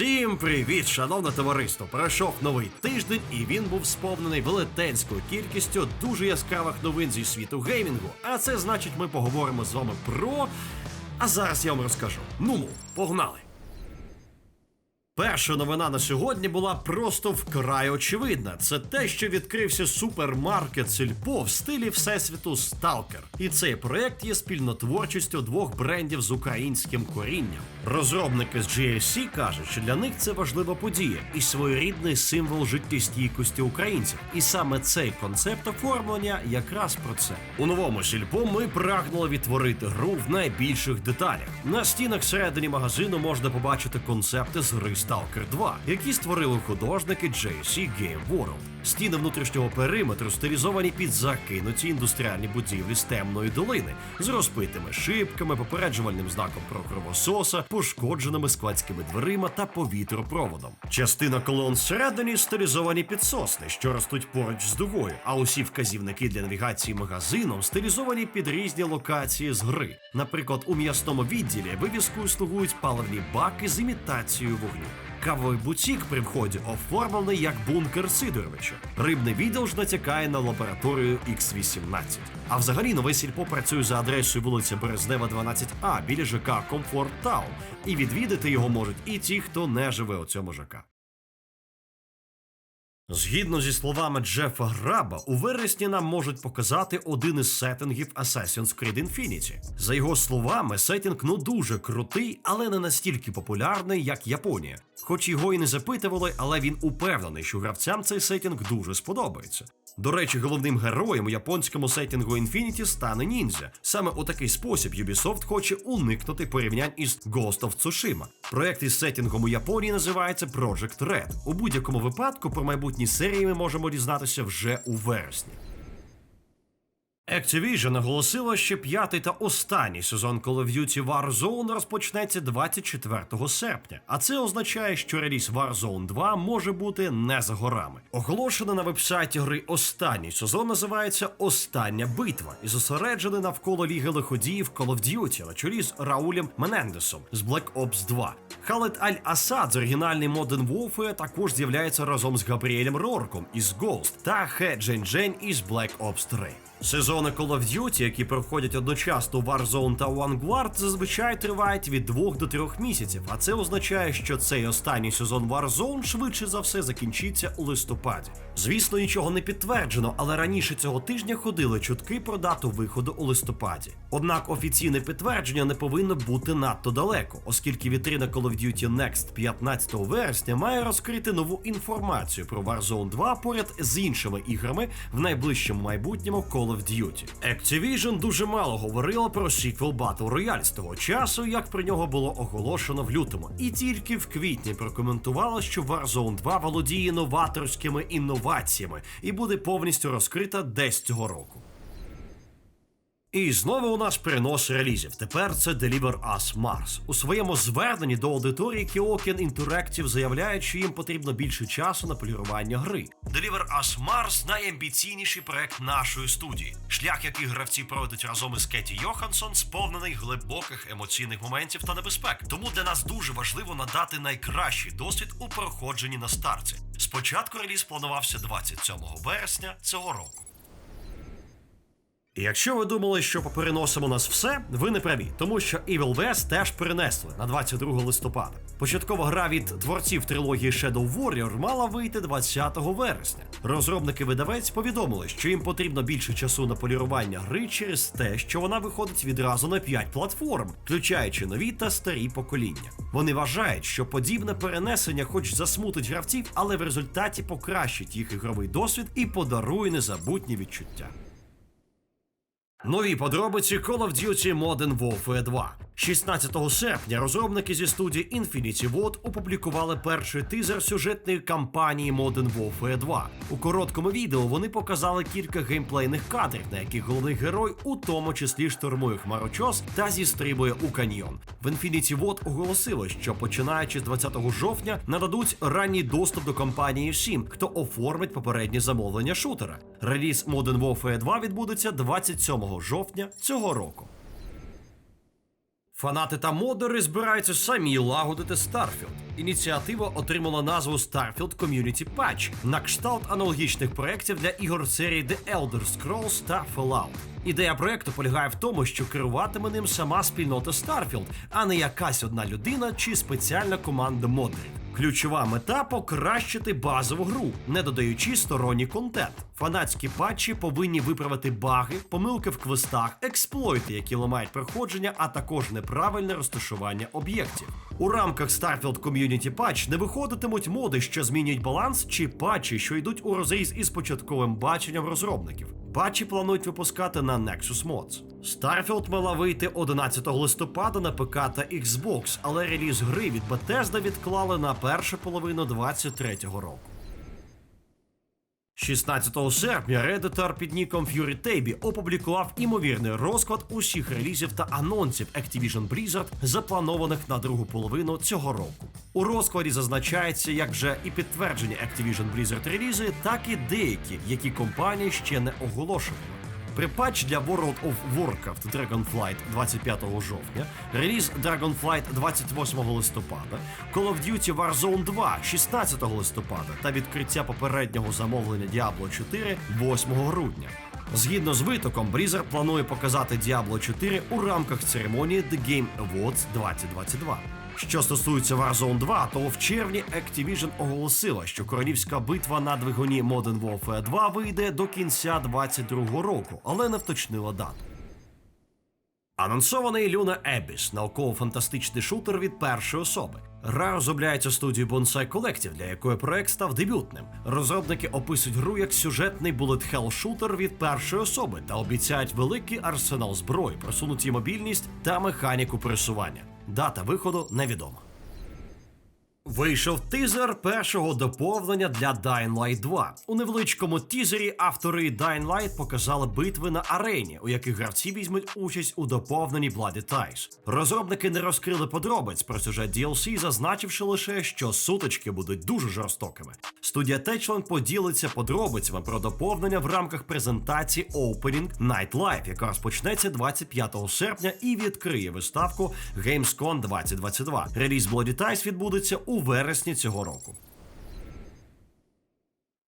Всім привіт, шановне товариство! Пройшов новий тиждень, і він був сповнений велетенською кількістю дуже яскравих новин зі світу геймінгу. А це значить, ми поговоримо з вами про. А зараз я вам розкажу. Ну, погнали! Перша новина на сьогодні була просто вкрай очевидна. Це те, що відкрився супермаркет Сільпо в стилі Всесвіту Сталкер. І цей проект є спільнотворчістю двох брендів з українським корінням. Розробники з GSC кажуть, що для них це важлива подія і своєрідний символ життєстійкості українців. І саме цей концепт оформлення якраз про це. У новому сільпо ми прагнули відтворити гру в найбільших деталях. На стінах всередині магазину можна побачити концепти з гри Stalker 2, які створили художники JC Game World. Стіни внутрішнього периметру стилізовані під закинуті індустріальні будівлі з темної долини з розпитими шибками, попереджувальним знаком про кровососа, пошкодженими складськими дверима та повітропроводом. Частина колон всередині стилізовані під сосни, що ростуть поруч з дугою, а усі вказівники для навігації магазином стилізовані під різні локації з гри. Наприклад, у м'ясному відділі вивіскою слугують паливні баки з імітацією вогню. Кавовий бутік при вході оформлений як бункер Сидоровича. Рибний відділ ж натякає на лабораторію X18. А взагалі новий сільпо працює за адресою вулиця Березнева, 12А біля ЖК Комфорт Таун. І відвідати його можуть і ті, хто не живе у цьому ЖК. Згідно зі словами Джефа Граба, у вересні нам можуть показати один із сеттингів Assassin's Creed Infinity. За його словами, сеттинг ну дуже крутий, але не настільки популярний, як Японія. Хоч його і не запитували, але він упевнений, що гравцям цей сеттинг дуже сподобається. До речі, головним героєм у японському сеттингу Infinity стане ніндзя. Саме у такий спосіб Ubisoft хоче уникнути порівнянь із Ghost of Tsushima. Проект із сеттингом у Японії називається Project Red. У будь-якому випадку про майбутні серії ми можемо дізнатися вже у вересні. Activision оголосила, що п'ятий та останній сезон Call of Duty Warzone розпочнеться 24 серпня, а це означає, що реліз Warzone 2 може бути не за горами. Оголошено на вебсайті гри останній сезон називається Остання битва і зосереджений навколо ліги лиходіїв Call of Duty на чолі з Раулем Менендесом з Black Ops 2. Халет Аль Асад з оригінальний Modern Warfare також з'являється разом з Габріелем Рорком із Ghost та Хе Джень Джень із Black Ops 3. Сезони Call of Duty, які проходять одночасно Warzone та Vanguard, зазвичай тривають від 2 до 3 місяців, а це означає, що цей останній сезон Warzone швидше за все закінчиться у листопаді. Звісно, нічого не підтверджено, але раніше цього тижня ходили чутки про дату виходу у листопаді. Однак офіційне підтвердження не повинно бути надто далеко, оскільки вітрина Call of Duty Next 15 вересня має розкрити нову інформацію про Warzone 2 поряд з іншими іграми в найближчому майбутньому Call of Duty. Activision дуже мало говорила про сіквел Battle Royale з того часу, як про нього було оголошено в лютому, і тільки в квітні прокоментувала, що Warzone 2 володіє новаторськими інноваціями і буде повністю розкрита десь цього року. І знову у нас перенос релізів. Тепер це Deliver Us Mars. У своєму зверненні до аудиторії Kioken Interactive заявляють, що їм потрібно більше часу на полірування гри. Deliver Us Mars найамбіційніший проект нашої студії. Шлях, який гравці проведуть разом із Кеті Йоханссон, сповнений глибоких емоційних моментів та небезпек. Тому для нас дуже важливо надати найкращий досвід у проходженні на старті. Спочатку реліз планувався 27 вересня цього року. Якщо ви думали, що попереносимо нас все, ви не праві, тому що Evil West теж перенесли на 22 листопада. Початкова гра від творців трилогії Shadow Warrior мала вийти 20 вересня. Розробники видавець повідомили, що їм потрібно більше часу на полірування гри через те, що вона виходить відразу на 5 платформ, включаючи нові та старі покоління. Вони вважають, що подібне перенесення, хоч засмутить гравців, але в результаті покращить їх ігровий досвід і подарує незабутні відчуття. Нові подробиці Call of Duty Modern Warfare 2. 16 серпня розробники зі студії Infinity Ward опублікували перший тизер сюжетної кампанії Modern Warfare 2. У короткому відео вони показали кілька геймплейних кадрів, на яких головний герой у тому числі штурмує хмарочос та зістрибує у каньйон. В Infinity Ward оголосили, що починаючи з 20 жовтня нададуть ранній доступ до кампанії всім, хто оформить попереднє замовлення шутера. Реліз Modern Warfare 2 відбудеться 27 жовтня цього року. Фанати та модери збираються самі лагодити Starfield. Ініціатива отримала назву Starfield Community Patch на кшталт аналогічних проєктів для ігор серії The Elder Scrolls та Fallout. Ідея проекту полягає в тому, що керуватиме ним сама спільнота Starfield, а не якась одна людина чи спеціальна команда модерів. Ключова мета покращити базову гру, не додаючи сторонній контент. Фанатські патчі повинні виправити баги, помилки в квестах, експлойти, які ламають проходження, а також неправильне розташування об'єктів. У рамках Starfield Community Patch не виходитимуть моди, що змінюють баланс, чи патчі, що йдуть у розріз із початковим баченням розробників. Патчі планують випускати на Nexus Mods. Starfield мала вийти 11 листопада на ПК та Xbox, але реліз гри від Bethesda відклали на першу половину 2023 року. 16 серпня редитор під ніком Fury Tabby опублікував імовірний розклад усіх релізів та анонсів Activision Blizzard, запланованих на другу половину цього року. У розкладі зазначається як вже і підтверджені Activision Blizzard релізи, так і деякі, які компанії ще не оголошувала. При патч для World of Warcraft Dragonflight 25 жовтня, реліз Dragonflight 28 листопада, Call of Duty Warzone 2 16 листопада та відкриття попереднього замовлення Diablo 4 8 грудня. Згідно з витоком, Blizzard планує показати Diablo 4 у рамках церемонії The Game Awards 2022. Що стосується Warzone 2, то в червні Activision оголосила, що королівська битва на двигуні Modern Warfare 2 вийде до кінця 2022 року, але не вточнила дату. Анонсований Luna Abyss – науково-фантастичний шутер від першої особи. Гра розробляється студією Bonsai Collective, для якої проект став дебютним. Розробники описують гру як сюжетний bullet hell шутер від першої особи та обіцяють великий арсенал зброї, просунуті мобільність та механіку пересування. Дата виходу невідома. Вийшов тизер першого доповнення для Dying Light 2. У невеличкому тізері автори Dying Light показали битви на арені, у яких гравці візьмуть участь у доповненні Bloody Ties. Розробники не розкрили подробиць про сюжет DLC, зазначивши лише, що сутички будуть дуже жорстокими. Студія Techland поділиться подробицями про доповнення в рамках презентації Opening Night Live, яка розпочнеться 25 серпня і відкриє виставку Gamescom 2022. Реліз Bloody Ties відбудеться у вересні цього року.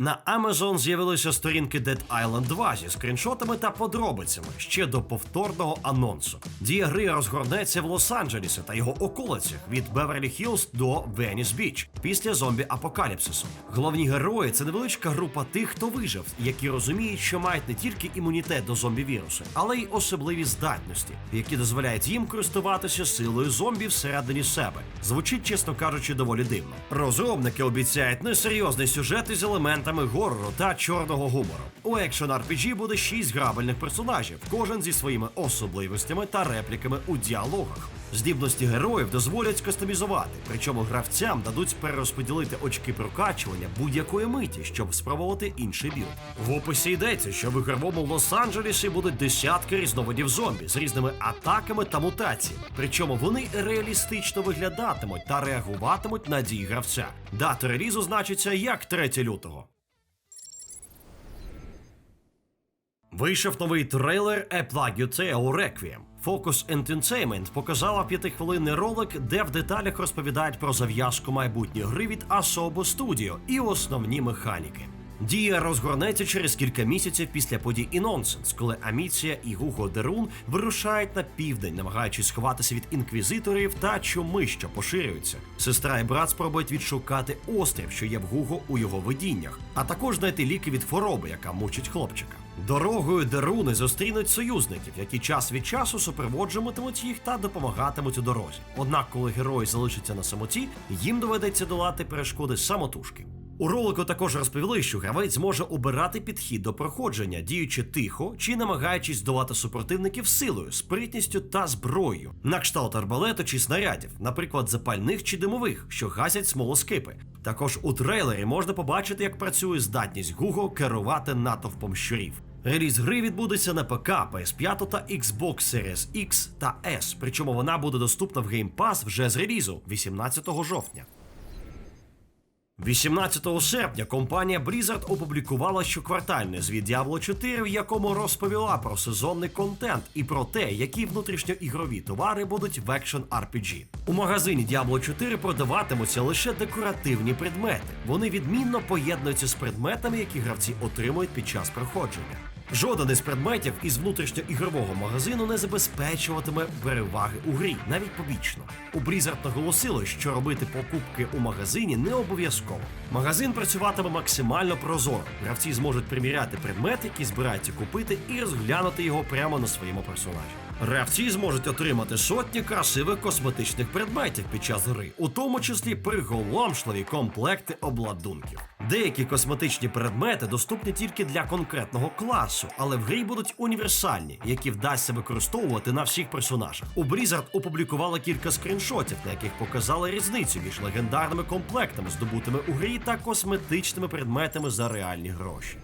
На Amazon з'явилися сторінки Dead Island 2 зі скріншотами та подробицями ще до повторного анонсу. Дія гри розгорнеться в Лос-Анджелесі та його околицях від Беверлі Хіллз до Веніс Біч після зомбі-апокаліпсису. Головні герої це невеличка група тих, хто вижив, які розуміють, що мають не тільки імунітет до зомбі-вірусу, але й особливі здатності, які дозволяють їм користуватися силою зомбі всередині себе. Звучить, чесно кажучи, доволі дивно. Розробники обіцяють несерйозний сюжет із елементами горору та чорного гумору. У екшен RPG буде шість грабельних персонажів, кожен зі своїми особливостями та репліками у діалогах. Здібності героїв дозволять кастомізувати, причому гравцям дадуть перерозподілити очки прокачування будь-якої миті, щоб спробувати інший білд. В описі йдеться, що в ігровому Лос-Анджелесі будуть десятки різновидів зомбі з різними атаками та мутаціями. Причому вони реалістично виглядатимуть та реагуватимуть на дії гравця. Дата релізу значиться як 3 лютого. Вийшов новий трейлер A Plague Tale Requiem. Focus Entertainment показала п'ятихвилинний ролик, де в деталях розповідають про зав'язку майбутньої гри від Asobo Studio і основні механіки. Дія розгорнеться через кілька місяців після подій і нонсенс, коли Аміція і Гуго Дерун вирушають на південь, намагаючись сховатися від інквізиторів та чуми, що поширюються. Сестра і брат спробують відшукати острів, що є в Гуго у його видіннях, а також знайти ліки від хвороби, яка мучить хлопчика. Дорогою Деруни зустрінуть союзників, які час від часу супроводжуватимуть їх та допомагатимуть у дорозі. Однак, коли герої залишаться на самоті, їм доведеться долати перешкоди самотужки. У ролику також розповіли, що гравець може обирати підхід до проходження, діючи тихо чи намагаючись здолати супротивників силою, спритністю та зброєю, на кшталт арбалету чи снарядів, наприклад, запальних чи димових, що гасять смолоскипи. Також у трейлері можна побачити, як працює здатність Гуго керувати натовпом щурів. Реліз гри відбудеться на ПК, PS5 та Xbox Series X та S, причому вона буде доступна в Game Pass вже з релізу 18 жовтня. 18 серпня компанія Blizzard опублікувала щоквартальний звіт Diablo 4, в якому розповіла про сезонний контент і про те, які внутрішньоігрові товари будуть в Action RPG. У магазині Diablo 4 продаватимуться лише декоративні предмети. Вони відмінно поєднуються з предметами, які гравці отримують під час проходження. Жоден із предметів із внутрішньоігрового магазину не забезпечуватиме переваги у грі, навіть побічно. У Blizzard наголосили, що робити покупки у магазині не обов'язково. Магазин працюватиме максимально прозоро. Гравці зможуть приміряти предмет, який збираються купити, і розглянути його прямо на своєму персонажі. Гравці зможуть отримати сотні красивих косметичних предметів під час гри, у тому числі приголомшливі комплекти обладунків. Деякі косметичні предмети доступні тільки для конкретного класу, але в грі будуть універсальні, які вдасться використовувати на всіх персонажах. У Blizzard опублікували кілька скріншотів, на яких показали різницю між легендарними комплектами, здобутими у грі, та косметичними предметами за реальні гроші.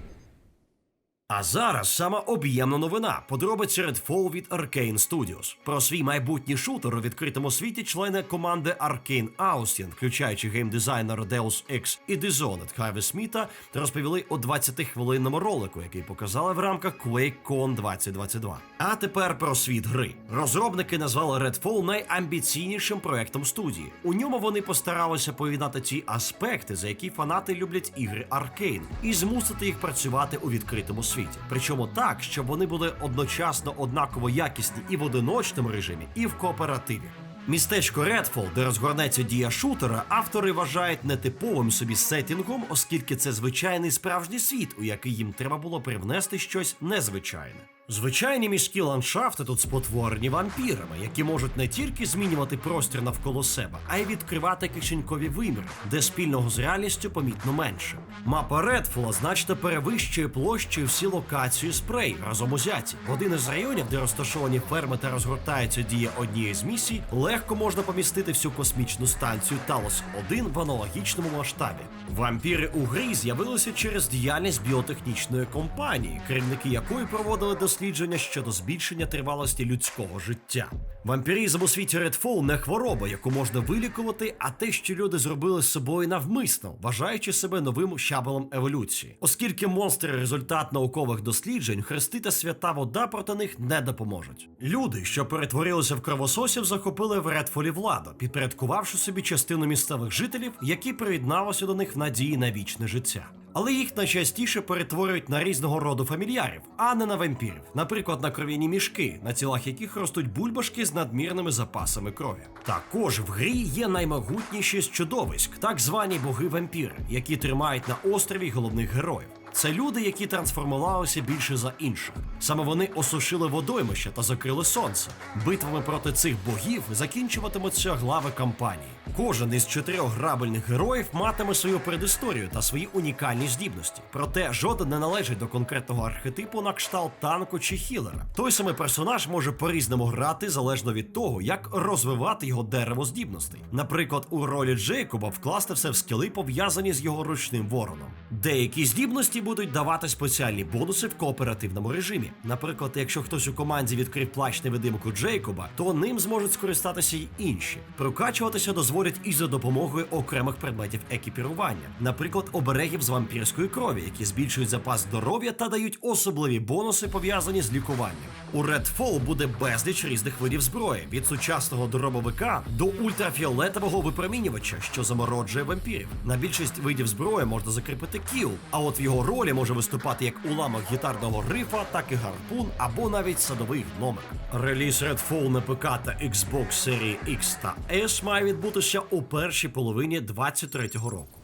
А зараз сама об'ємна новина. Подробиці Redfall від Arcane Studios. Про свій майбутній шутер у відкритому світі члени команди Arcane Austin, включаючи геймдизайнера Deus Ex і Dishonored Харві Сміта, розповіли у 20-хвилинному ролику, який показали в рамках QuakeCon 2022. А тепер про світ гри. Розробники назвали Redfall найамбіційнішим проектом студії. У ньому вони постаралися поєднати ті аспекти, за які фанати люблять ігри Arcane, і змусити їх працювати у відкритому світі. Причому так, щоб вони були одночасно однаково якісні і в одиночному режимі, і в кооперативі. Містечко Редфол, де розгорнеться дія шутера, автори вважають нетиповим собі сетінгом, оскільки це звичайний справжній світ, у який їм треба було привнести щось незвичайне. Звичайні міські ландшафти тут спотворені вампірами, які можуть не тільки змінювати простір навколо себе, а й відкривати кишенькові виміри, де спільного з реальністю помітно менше. Мапа Редфола значно перевищує площею всі локації спрей разом узяті. Один із районів, де розташовані ферми та розгортається дія однієї з місій, легко можна помістити всю космічну станцію Талос 1 в аналогічному масштабі. Вампіри у грі з'явилися через діяльність біотехнічної компанії, керівники якої проводили дослідження щодо збільшення тривалості людського життя. Вампіризм у світі Redfall не хвороба, яку можна вилікувати, а те, що люди зробили з собою навмисно, вважаючи себе новим щабелем еволюції. Оскільки монстри результат наукових досліджень, хрести та свята вода проти них не допоможуть. Люди, що перетворилися в кровососів, захопили в Редфолі владу, підпорядкувавши собі частину місцевих жителів, які приєдналися до них в надії на вічне життя. Але їх найчастіше перетворюють на різного роду фамільярів, а не на вампірів, наприклад, на кров'яні мішки, на тілах яких ростуть бульбашки з надмірними запасами крові. Також в грі є наймогутніші з чудовиськ, так звані боги-вампіри, які тримають на острові головних героїв. Це люди, які трансформувалися більше за інших. Саме вони осушили водоймище та закрили сонце. Битвами проти цих богів закінчуватимуться глави кампанії. Кожен із чотирьох грабельних героїв матиме свою предісторію та свої унікальні здібності. Проте жоден не належить до конкретного архетипу на кшталт танку чи хілера. Той самий персонаж може по-різному грати залежно від того, як розвивати його дерево здібностей. Наприклад, у ролі Джейкоба вкласти все в скіли, пов'язані з його ручним вороном. Деякі здібності будуть давати спеціальні бонуси в кооперативному режимі. Наприклад, якщо хтось у команді відкрив плащ невидимку Джейкоба, то ним зможуть скористатися й інші. Прокачуватися дозволять і за допомогою окремих предметів екіпірування, наприклад, оберегів з вампірської крові, які збільшують запас здоров'я та дають особливі бонуси, пов'язані з лікуванням. У Redfall буде безліч різних видів зброї від сучасного дробовика до ультрафіолетового випромінювача, що замороджує вампірів. На більшість видів зброї можна закріпити кіл, а от в його ролі може виступати як уламок гітарного рифа, так і гарпун або навіть садовий гномик. Реліз Redfall на ПК та Xbox серії X та S має відбутися у першій половині 23-го року.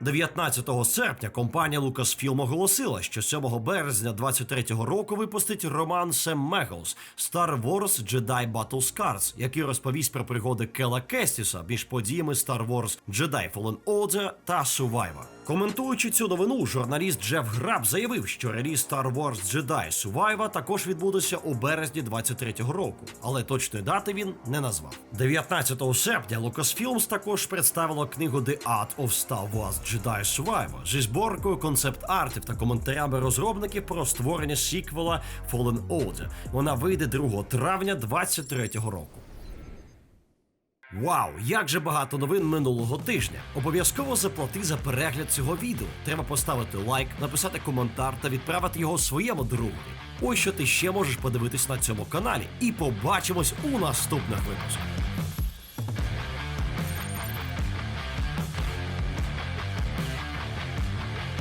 19 серпня компанія Lucasfilm оголосила, що 7 березня 23-го року випустить роман Сем Меглс Star Wars Jedi Battle Scars, який розповість про пригоди Кела Кестіса між подіями Star Wars Jedi Fallen Order та Survivor. Коментуючи цю новину, журналіст Джеф Граб заявив, що реліз Star Wars Jedi Survivor також відбудеться у березні 23-го року, але точної дати він не назвав. 19 серпня Lucasfilms також представила книгу The Art of Star Wars Jedi Survivor зі зборкою концепт-артів та коментарями розробників про створення сіквела Fallen Order. Вона вийде 2 травня 23-го року. Вау, як же багато новин минулого тижня. Обов'язково заплати за перегляд цього відео. Треба поставити лайк, написати коментар та відправити його своєму другу. Ось що ти ще можеш подивитись на цьому каналі. І побачимось у наступних випусках.